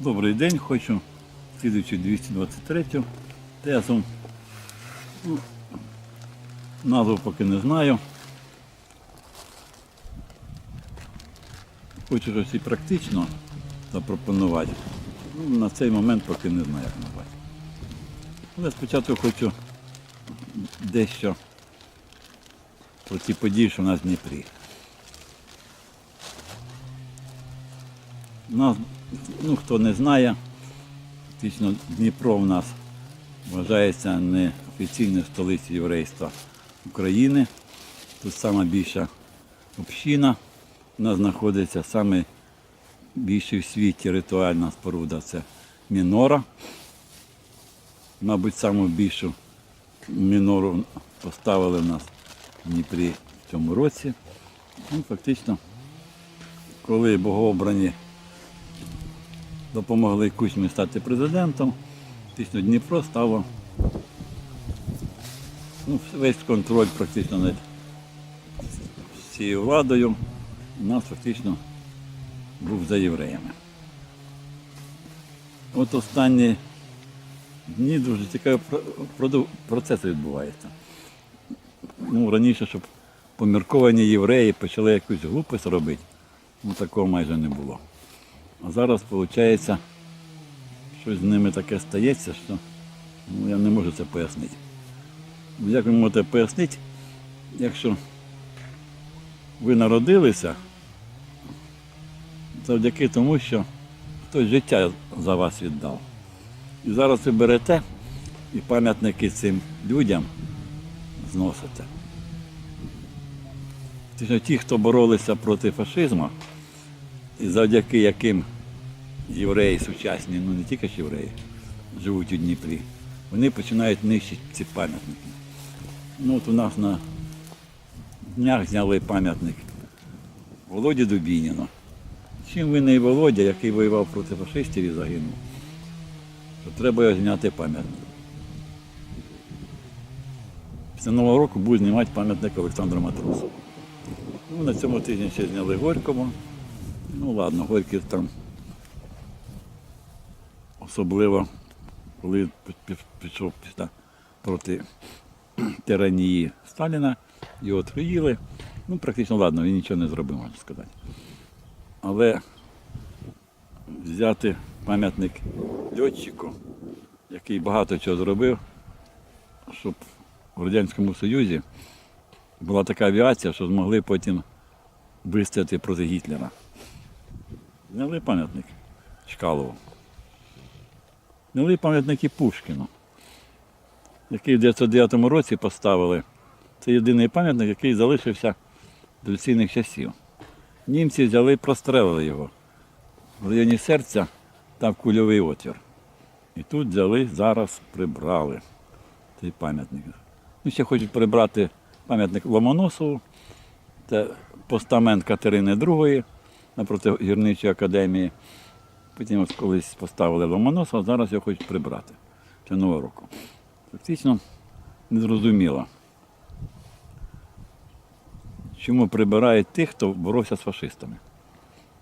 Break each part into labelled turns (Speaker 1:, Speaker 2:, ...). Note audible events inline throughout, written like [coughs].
Speaker 1: Добрий день, хочу слідуючи 223 тезу. Назву поки не знаю. Хочу щось і практично запропонувати. Ну, на цей момент поки не знаю, як назвати. Але спочатку хочу дещо про ті події, що в нас в Дніпрі. У нас, ну, хто не знає, фактично Дніпро в нас вважається неофіційною столицею єврейства України. Тут сама більша община. Нас знаходиться саме більший в світі ритуальна споруда це Мінора. Мабуть, саму більшу мінору поставили в нас в Дніпрі в цьому році. Ну, фактично, коли богообрані допомогли Кучмі стати президентом, фактично Дніпро стало ну, весь контроль практично над цією владою у нас фактично був за євреями. От останні дні дуже цікаві про- про- процеси відбуваються. Ну, раніше, щоб помірковані євреї почали якусь глупость робити, ну такого майже не було. А зараз, виходить, щось з ними таке стається, що ну, я не можу це пояснити. Ну, Як ви можете пояснити, якщо ви народилися завдяки тому, що хтось життя за вас віддав. І зараз ви берете і пам'ятники цим людям зносите. Ті, ті, хто боролися проти фашизму, і завдяки яким євреї сучасні, ну не тільки ж євреї, живуть у Дніпрі, вони починають нищити ці пам'ятники. Ну от у нас на днях зняли пам'ятник Володі Дубініну. Чим винний Володя, який воював проти фашистів і загинув, що треба його зняти пам'ятник. Після Нового року будуть знімати пам'ятник Олександру Матросу. Ну, на цьому тижні ще зняли Горькому. Ну ладно, Горький там особливо, коли пі- пі- пішов проти тиранії Сталіна, його отруїли. Ну, практично ладно, він нічого не зробив, можна сказати. Але взяти пам'ятник льотчику, який багато чого зробив, щоб в Радянському Союзі була така авіація, що змогли потім вистояти проти Гітлера. Зняли пам'ятник Чкалову. Зняли пам'ятники Пушкіну, який в 1909 році поставили. Це єдиний пам'ятник, який залишився до цінних часів. Німці взяли і прострелили його. В районі серця там кульовий отвір. І тут взяли, зараз прибрали цей пам'ятник. Ну, ще хочуть прибрати пам'ятник Ломоносову, це постамент Катерини II напроти гірничої академії. Потім ось колись поставили Ломоносова, зараз його хочуть прибрати. Це Нового року. Фактично незрозуміло. Чому прибирають тих, хто боровся з фашистами?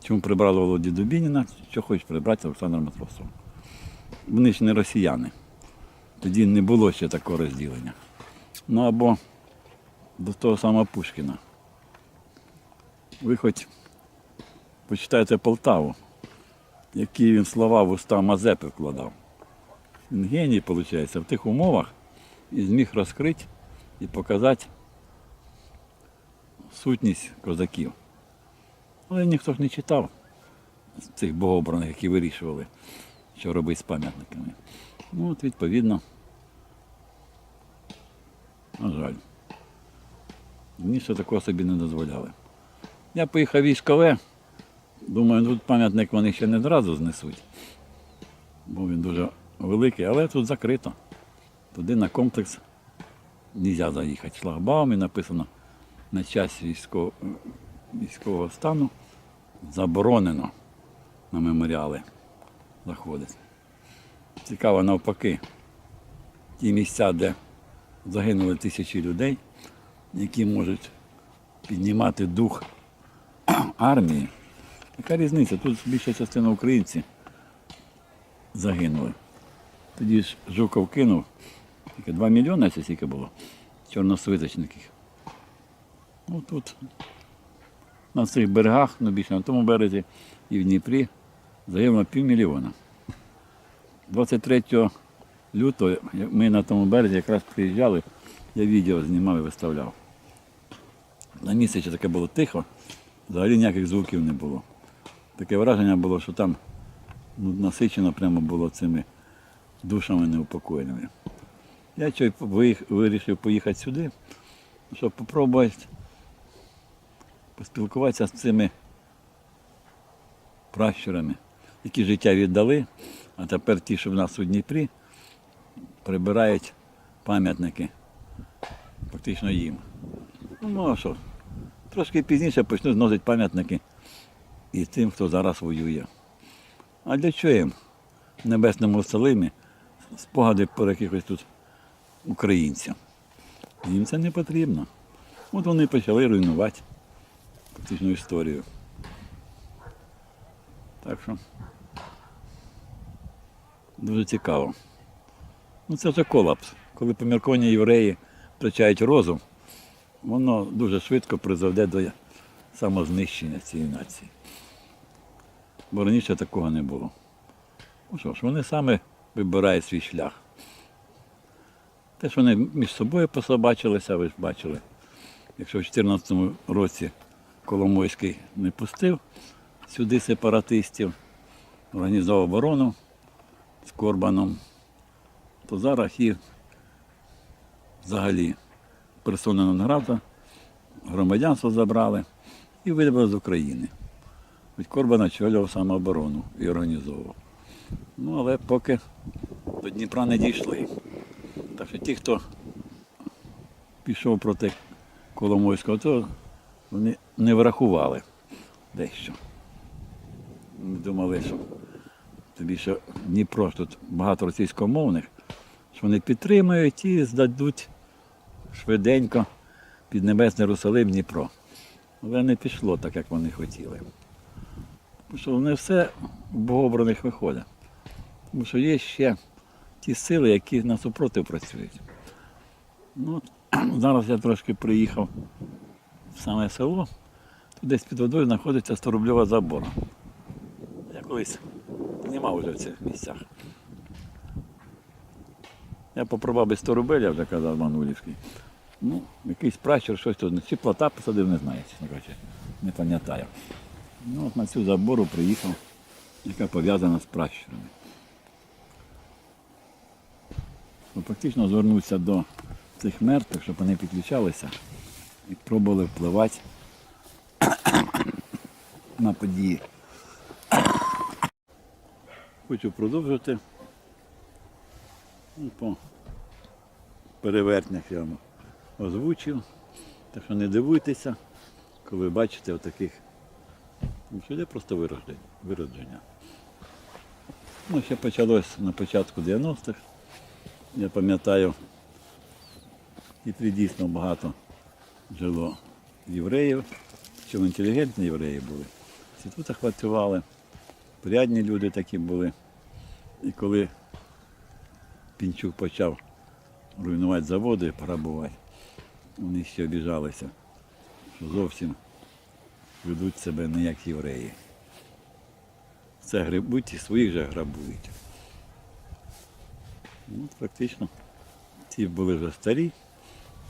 Speaker 1: Чому прибрали Володі Дубініна, що хочуть прибрати Олександра Матросова? Вони ж не росіяни. Тоді не було ще такого розділення. Ну або до того самого Пушкіна. Ви хоч почитайте Полтаву, які він слова в уста Мазепи вкладав. Він геній, виходить, в тих умовах і зміг розкрити і показати сутність козаків. Але ніхто ж не читав цих богообраних, які вирішували, що робити з пам'ятниками. Ну, от, відповідно, на жаль. Мені ще такого собі не дозволяли. Я поїхав військове, думаю, тут пам'ятник вони ще не одразу знесуть, бо він дуже великий, але тут закрито. Туди на комплекс не можна заїхати. Шлагбаум і написано на час військового, військового стану заборонено на меморіали заходити. Цікаво навпаки, ті місця, де загинули тисячі людей, які можуть піднімати дух [clears throat] армії. Яка різниця? Тут більша частина українці загинули. Тоді ж Жуков кинув, тільки 2 мільйони, це скільки було, чорносвиточників. Ну тут на цих берегах, ну більше на тому березі і в Дніпрі загинуло півмільйона. 23 лютого ми на тому березі якраз приїжджали, я відео знімав і виставляв. На місці ще таке було тихо, взагалі ніяких звуків не було. Таке враження було, що там ну, насичено прямо було цими душами неупокоєними. Я вирішив поїхати сюди, щоб спробувати поспілкуватися з цими пращурами, які життя віддали, а тепер ті, що в нас у Дніпрі, прибирають пам'ятники фактично їм. Ну, а що? Трошки пізніше почнуть зносити пам'ятники і тим, хто зараз воює. А для чого їм в небесному Салимі спогади про якихось тут українців? Їм це не потрібно. От вони почали руйнувати фактичну історію. Так що дуже цікаво. Ну це вже колапс. Коли помірковані євреї втрачають розум, воно дуже швидко призведе до самознищення цієї нації. Бо раніше такого не було. Ну що ж, вони саме вибирають свій шлях. Те, що вони між собою пособачилися, ви ж бачили. Якщо в 2014 році Коломойський не пустив сюди сепаратистів, організував оборону з Корбаном, то зараз їх взагалі персона Нонграда, громадянство забрали і видали з України. Від Корбан самооборону і організовував. Ну, але поки до Дніпра не дійшли. Так що ті, хто пішов проти Коломойського, то вони не врахували дещо. Ми думали, що тобі що Дніпро тут багато російськомовних, що вони підтримують і здадуть швиденько під Небесний Русалим Дніпро. Але не пішло так, як вони хотіли. Тому що не все в богообраних виходить. Тому що є ще ті сили, які насупротив працюють. Ну, [clears throat] зараз я трошки приїхав в саме село, тут десь під водою знаходиться 100-рубльова забора. Я колись знімав вже в цих місцях. Я попробував без 100 рубль, я вже казав Манулівський. Ну, якийсь пращур, щось тут. Чи плота посадив, не знаю, не пам'ятаю. Ну, от на цю забору приїхав, яка пов'язана з пращурами. Ну, Практично звернувся до цих мертвих, щоб вони підключалися і пробували впливати [coughs] на події. Хочу продовжити. Ну, по перевертнях я вам озвучив. Так що не дивуйтеся, коли бачите отаких. Йде просто виродження. виродження. Ну, ще почалось на початку 90-х. Я пам'ятаю, і дійсно багато жило євреїв, чому інтелігентні євреї були. В інститутах працювали, порядні люди такі були. І коли Пінчук почав руйнувати заводи, грабувати, вони ще обіжалися, що зовсім ведуть себе не як євреї. Це грибуть і своїх же грабують. Ну, практично ті були вже старі.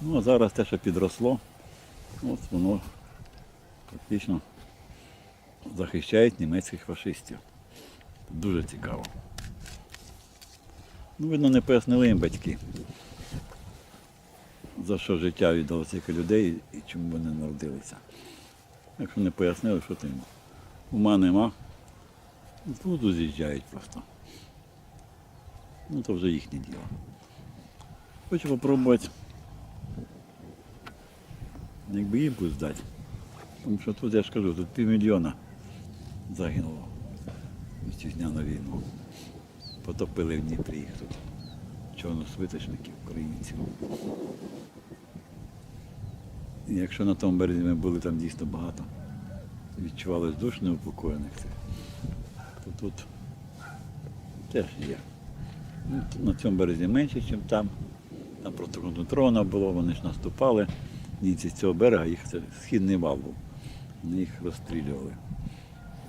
Speaker 1: Ну, а зараз те, що підросло, от воно практично захищає німецьких фашистів. Дуже цікаво. Ну, видно, не пояснили їм батьки, за що життя віддало цих людей і чому вони народилися. Якщо не пояснили, що тим. Ума нема. Тут з'їжджають просто. Ну, то вже їхнє діло. Хочу попробувати якби їм здати. Тому що тут я ж кажу, тут півмільйона загинуло вітчизняну війну. Потопили в Дніпрі їх тут. Чорносвиточників, українців. Якщо на тому березі ми були там дійсно багато, відчувалось душ неупокоєних цих, то тут теж є. Ну, На цьому березі менше, ніж там. Там протиконтрольно було, вони ж наступали. Німці з цього берега, їх це східний вал був. Вони їх розстрілювали.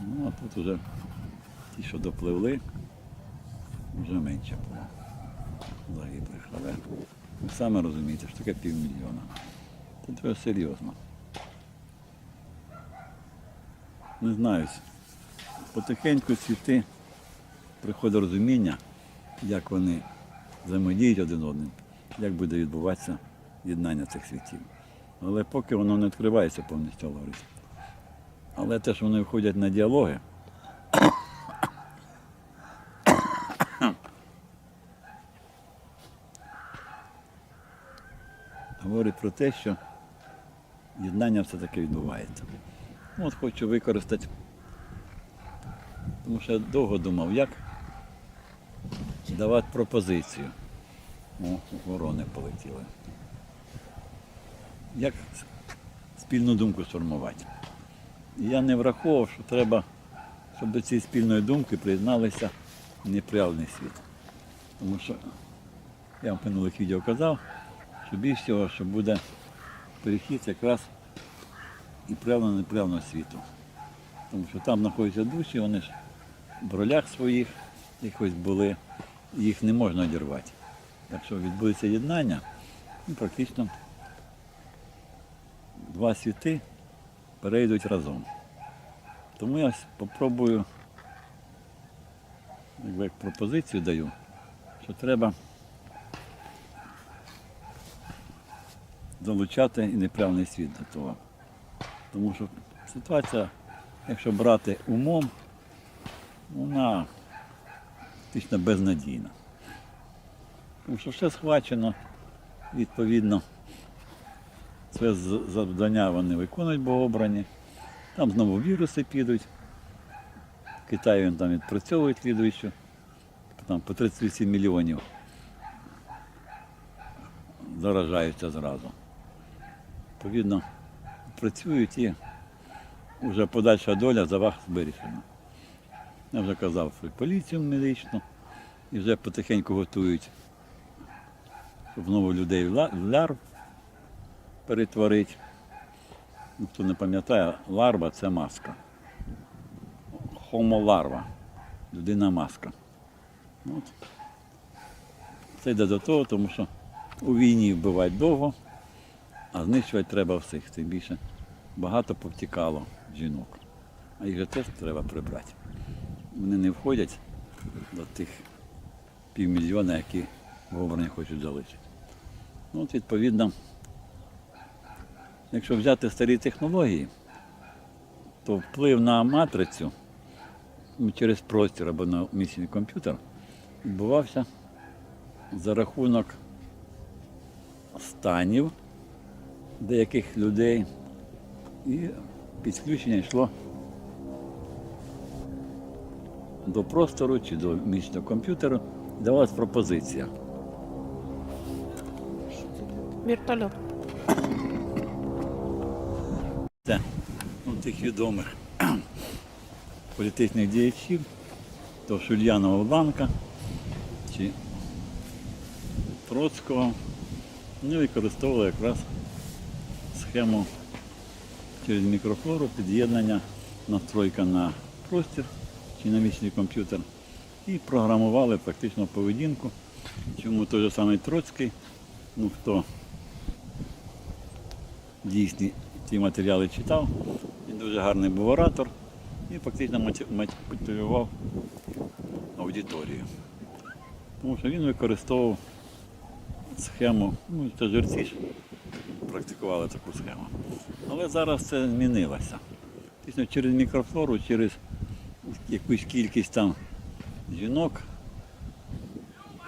Speaker 1: Ну, а тут вже ті, що допливли, вже менше було загиблих. Але ви самі розумієте, що таке півмільйона. Це треба серйозно. Не знаю. Потихеньку світи приходить розуміння, як вони взаємодіють один одним, як буде відбуватися єднання цих світів. Але поки воно не відкривається повністю говорить. Але те, що вони виходять на діалоги, [coughs] говорить про те, що єднання все-таки відбувається. Ну, От хочу використати, тому що я довго думав, як давати пропозицію. О, ворони полетіли. Як спільну думку сформувати. Я не враховував, що треба, щоб до цієї спільної думки приєдналися непреальний світ. Тому що я вам в минулих відео казав, що більш всього, що буде перехід якраз і правильно непрявного світу. Тому що там знаходяться душі, вони ж в ролях своїх якось були, їх не можна одірвати. Якщо відбудеться єднання, ну, практично два світи перейдуть разом. Тому я спробую, як пропозицію даю, що треба залучати і неправильний світ до того. Тому що ситуація, якщо брати умом, вона фактично безнадійна. Тому що все схвачено, відповідно, з- завдання вони виконують богообрані. Там знову віруси підуть. В Китаї він там відпрацьовують слідуючу, там по 38 мільйонів заражаються зразу. Відповідно, працюють і вже подальша доля за вас вирішена. Я вже казав про поліцію медичну і вже потихеньку готують, щоб знову людей в лярв перетворити. Хто не пам'ятає, ларва це маска. Хомоларва. Людина маска. Ну. Це йде до того, тому що у війні вбивають довго, а знищувати треба всіх. Тим більше багато повтікало жінок. А їх же теж треба прибрати. Вони не входять до тих півмільйона, які в хочуть залишити. Ну, от, відповідно, якщо взяти старі технології, то вплив на матрицю ну, через простір або на місійний комп'ютер відбувався за рахунок станів деяких людей і підключення йшло до простору чи до місячного комп'ютеру, давалась пропозиція.
Speaker 2: Вертольот.
Speaker 1: Це ну, тих відомих політичних діячів, то Шульянова Бланка чи Троцького. Вони використовували якраз схему через мікрофлору, під'єднання, настройка на простір чи комп'ютер і програмували фактично поведінку. Чому той же самий Троцький, ну хто дійсні ті матеріали читав. Він дуже гарний був оратор і фактично маніпулював аудиторію. Тому що він використовував схему, ну це жерці практикували таку схему. Але зараз це змінилося. Фактично через мікрофлору, через якусь кількість там жінок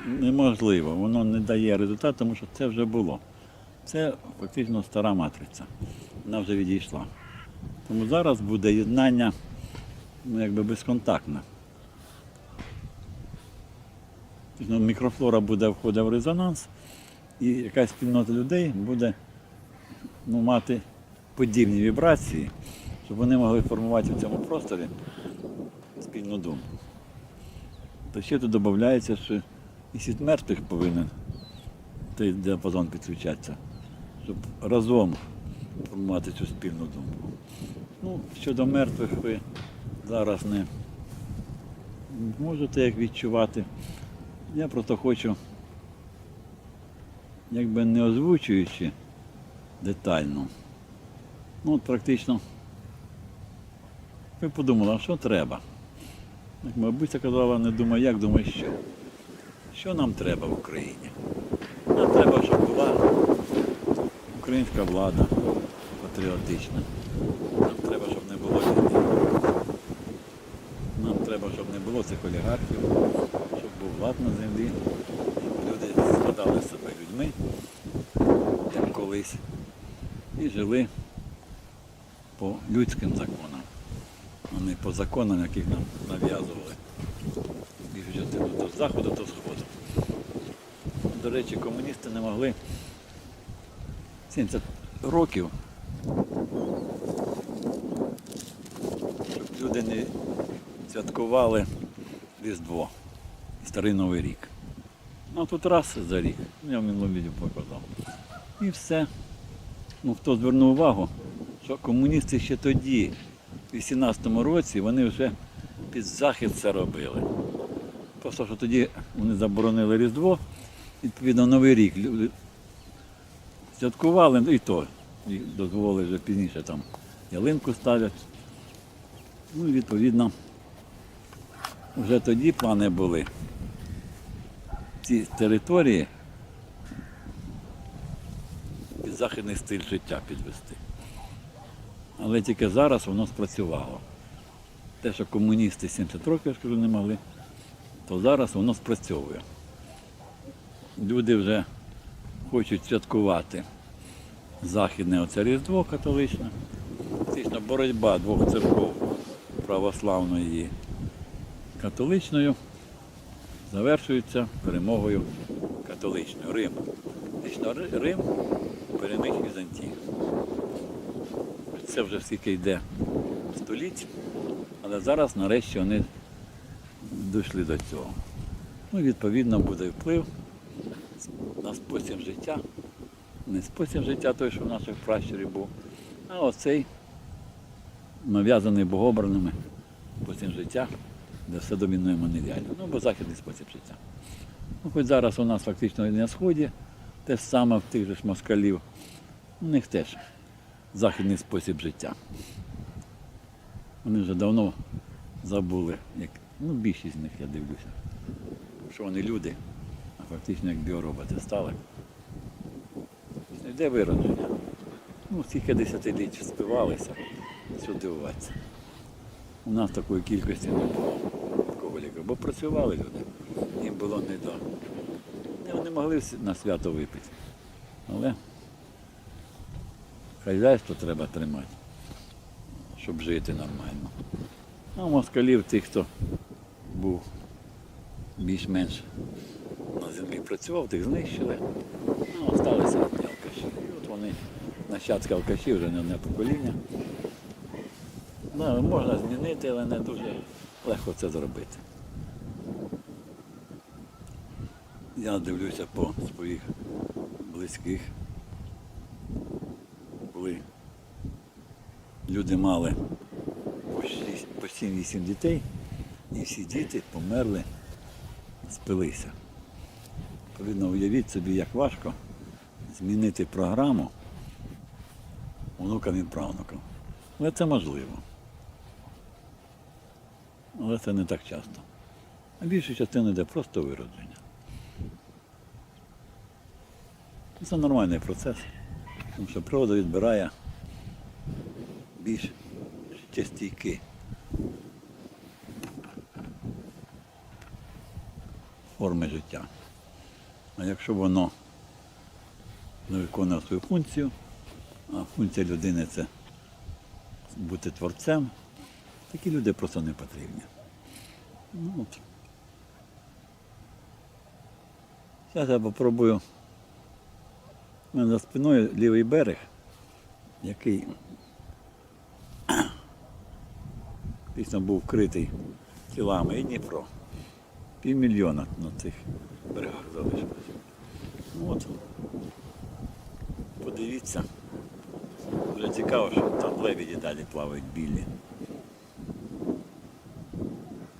Speaker 1: неможливо, воно не дає результату, тому що це вже було. Це фактично стара матриця. Вона вже відійшла. Тому зараз буде єднання ну, якби безконтактне. Мікрофлора буде входити в резонанс, і якась спільнота людей буде ну, мати подібні вібрації, щоб вони могли формувати в цьому просторі спільну думку. То ще тут додається, що і світ мертвих повинен той діапазон підключатися, щоб разом формувати цю спільну думку. Ну, щодо мертвих ви зараз не можете як відчувати. Я просто хочу, якби не озвучуючи детально, ну от практично ви подумали, а що треба? Як бабуся казала, не думай як, думай що. Що нам треба в Україні? Нам треба, щоб була українська влада патріотична. Нам треба, щоб не було війни. Нам треба, щоб не було цих олігархів, щоб був лад на землі, щоб люди згадали себе людьми, як колись, і жили по людським законам, а не по законам, яких нам нав'язували. То з заходу, то з сходу. До речі, комуністи не могли 70 років щоб люди не святкували Різдво і Старий Новий рік. Ну тут раз за рік, я в минулому відео показав. І все. Ну, хто звернув увагу, що комуністи ще тоді, в 18-му році, вони вже під захід це робили. Просто що тоді вони заборонили Різдво, відповідно, Новий рік. Люди святкували, і то і дозволили вже пізніше там ялинку ставлять. Ну і відповідно, вже тоді плани були ці території під західний стиль життя підвести. Але тільки зараз воно спрацювало. Те, що комуністи 70 років, я ж кажу, не могли, то зараз воно спрацьовує. Люди вже хочуть святкувати західне оце Різдво католичне. Фактично боротьба двох церков православної і католичною завершується перемогою католичною. Рим. Фактично Рим переміг Візантію. Це вже скільки йде століть, але зараз нарешті вони дійшли до цього. Ну, відповідно, буде вплив на спосіб життя. Не спосіб життя той, що в наших пращурів був, а оцей нав'язаний богобраними спосіб життя, де все домінує монедіально. Ну, бо західний спосіб життя. Ну, хоч зараз у нас фактично і на сході, те ж саме в тих же ж москалів. У них теж західний спосіб життя. Вони вже давно забули, як, ну, більшість з них я дивлюся, що вони люди, а фактично як біороботи стали. Де виродження? Ну, скільки десятиліть співалися, що дивуватися. У нас такої кількості не було такого ліка, бо працювали люди. Їм було не до. Не, Вони могли на свято випити. Але хазяйство треба тримати, щоб жити нормально. А москалів тих, хто був більш-менш на землі працював, тих знищили. Ну, осталися одні алкаші. І от вони нащадки алкаші вже не одне покоління. Ну, можна змінити, але не дуже легко це зробити. Я дивлюся по своїх близьких. Коли люди мали по 7-8 дітей, і всі діти померли, спилися. Відповідно, уявіть собі, як важко змінити програму онукам і правнукам. Але це можливо. Але це не так часто. А більша частина йде просто виродження. Це нормальний процес, тому що природа відбирає більш життєстійкі форми життя. А якщо воно не виконує свою функцію, а функція людини це бути творцем, такі люди просто не потрібні. Ну, от. Зараз я попробую. У мене за спиною лівий берег, який дійсно був вкритий тілами і Дніпро. півмільйона на цих берегах залишилось. Ну, От. Подивіться. Вже цікаво, що там лебеді далі плавають білі.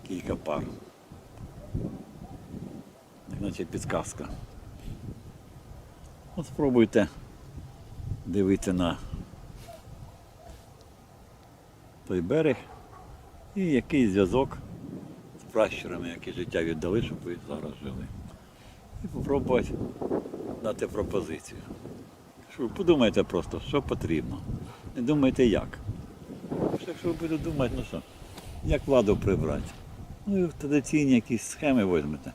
Speaker 1: Кілька пар. Наче підказка. От спробуйте дивитися на той берег і який зв'язок з пращурами, які життя віддали, щоб ви зараз жили. І попробувати дати пропозицію. Подумайте просто, що потрібно. Не думайте як. Якщо ви будете думати, ну що, як владу прибрати? Ну і традиційні якісь схеми візьмете.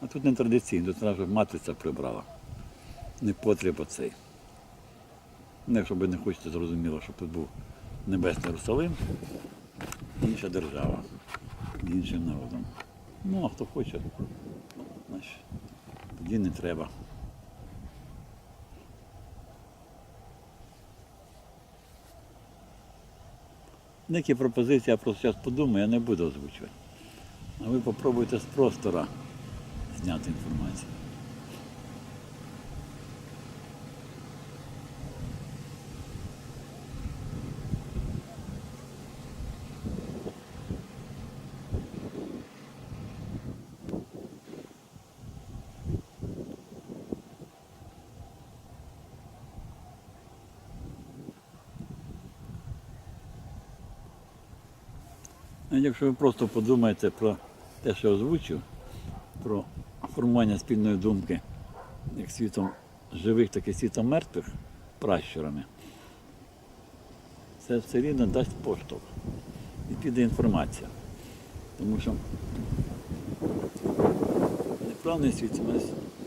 Speaker 1: А тут не традиційні, тут треба, щоб матриця прибрала. Не потріб оцей. Ну, якщо ви не хочете зрозуміло, щоб тут був Небесний Єрусалим, інша держава, іншим народом. Ну, а хто хоче, значить, тоді не треба. Деякі пропозиції я просто зараз подумаю, я не буду озвучувати. А ви попробуйте з простора зняти інформацію. Якщо ви просто подумаєте про те, що озвучив, про формування спільної думки як світом живих, так і світом мертвих пращурами, це все рівно дасть поштовх і піде інформація. Тому що неправний світ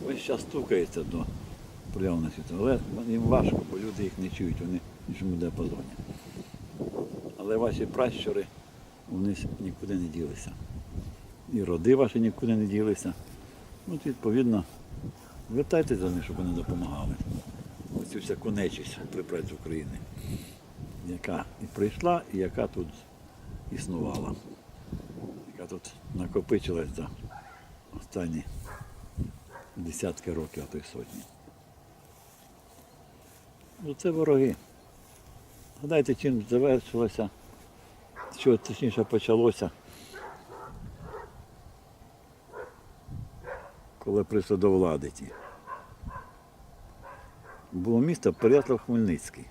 Speaker 1: весь час стукається до проявленого світу, але їм важко, бо люди їх не чують, вони в іншому діапазоні. Але ваші пращури вони ж нікуди не ділися. І роди ваші нікуди не ділися. От, відповідно, звертайтеся за них, щоб вони допомагали. Оцю всяку нечість прибрати з України, яка і прийшла, і яка тут існувала, яка тут накопичилась за останні десятки років, а то й сотні. Оце вороги. Гадайте, чим завершилося що точніше почалося, коли прийшли до влади ті. Було місто Переяслав-Хмельницький.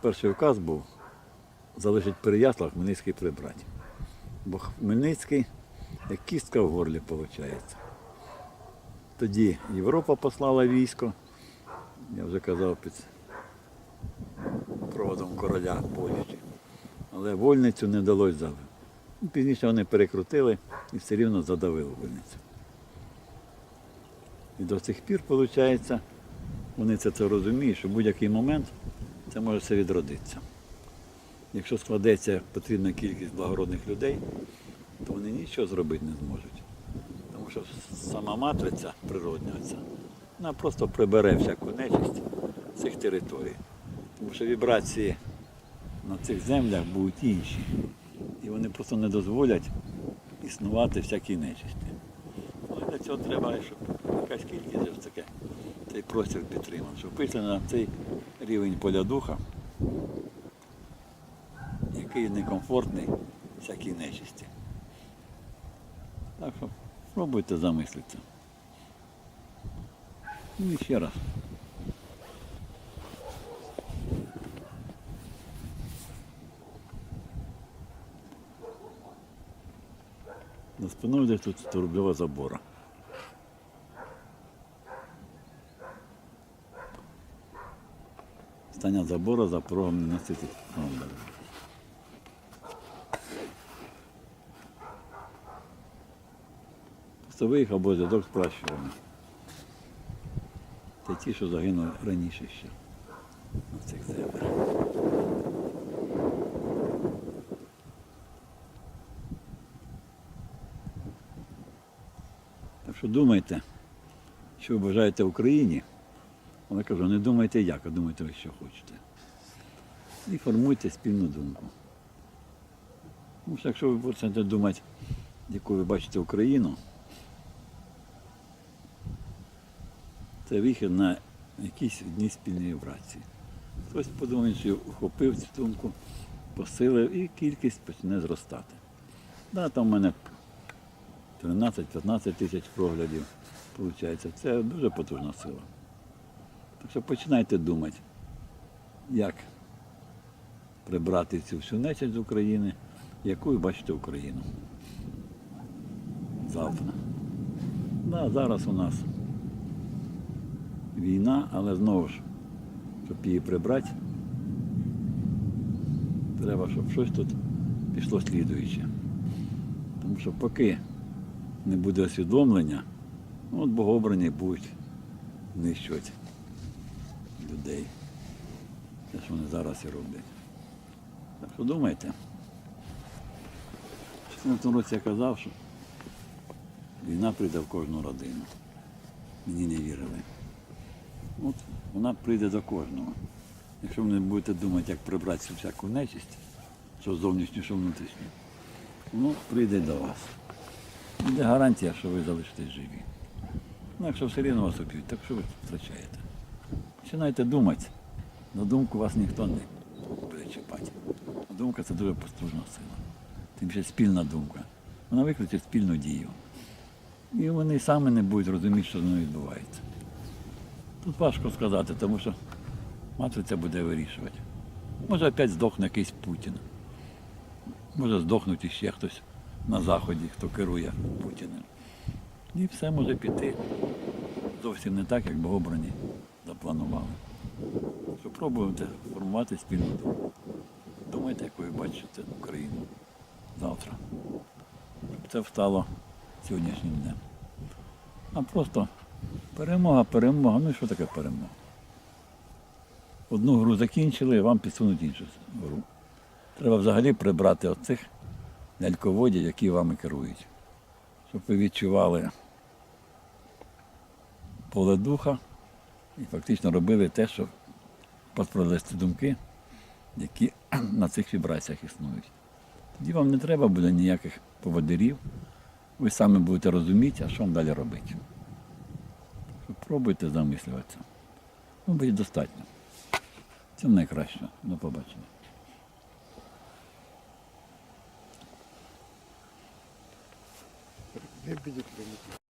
Speaker 1: Перший указ був залишить Переяслав, Хмельницький прибрати. Бо Хмельницький як кістка в горлі виходить. Тоді Європа послала військо, я вже казав під проводом короля Польщі. Але вольницю не вдалося завити. Пізніше вони перекрутили і все рівно задавили вольницю. І до сих пір, виходить, вони це, це розуміють, що в будь-який момент це може все відродитися. Якщо складеться потрібна кількість благородних людей, то вони нічого зробити не зможуть. Тому що сама матриця природня вона просто прибере всяку нечисть цих територій. Тому що вібрації на цих землях будуть інші. І вони просто не дозволять існувати всякій нечисті. Але для цього треба, щоб якась кількість таке, цей простір підтримав, щоб вийшли на цей рівень поля духа, який некомфортний всякій нечисті. Так що спробуйте замислитися. Ну і ще раз. За спиною десь тут 100 забора. Стання забора за порогом не носити. виїхав або зв'язок з пращурами. Це ті, що загинули раніше ще на цих землях. думайте, що ви бажаєте Україні. Вона кажу, не думайте як, а думайте, ви що хочете. І формуйте спільну думку. Тому що якщо ви почнете думати, яку ви бачите Україну, це вихід на якісь одні спільні праці. Хтось подумає, що вхопив цю думку, посилив і кількість почне зростати. Да, там в мене 13-15 тисяч проглядів виходить. Це дуже потужна сила. Так що починайте думати, як прибрати цю всю нечисть з України, яку ви бачите Україну. Завтра. Да, зараз у нас війна, але знову ж, щоб її прибрати, треба, щоб щось тут пішло слідуюче. Тому що поки не буде усвідомлення, ну, от богообрані будуть нищувати людей. Те, що вони зараз і роблять. Так що думайте. В 14 році я казав, що війна прийде в кожну родину. Мені не вірили. От вона прийде до кожного. Якщо ви не будете думати, як прибрати всяку нечисть, що зовнішню, що внутрішню, ну, прийде до вас. Буде гарантія, що ви залишитесь живі. Ну, якщо все рівно вас уб'ють, так що ви втрачаєте? Починайте думати. На думку вас ніхто не буде чіпати. Думка це дуже потужна сила. Тим ще спільна думка. Вона викличе спільну дію. І вони самі не будуть розуміти, що з ними відбувається. Тут важко сказати, тому що матриця буде вирішувати. Може опять здохне якийсь Путін. Може здохнути ще хтось на Заході, хто керує Путіним. І все може піти зовсім не так, як богобрані запланували. Що пробуйте формувати спільну думку. Думайте, як ви бачите Україну завтра. Щоб це встало сьогоднішнім днем. А просто перемога, перемога. Ну і що таке перемога? Одну гру закінчили, вам підсунуть іншу гру. Треба взагалі прибрати оцих ляльководів, які вами керують. Щоб ви відчували поле духа і фактично робили те, що поспролести думки, які [clears throat] на цих вібраціях існують. Тоді вам не треба буде ніяких поводирів. Ви самі будете розуміти, а що вам далі робити. Пробуйте замислюватися. Ну, буде достатньо. Це найкраще. До побачення.
Speaker 2: Не прилетіти.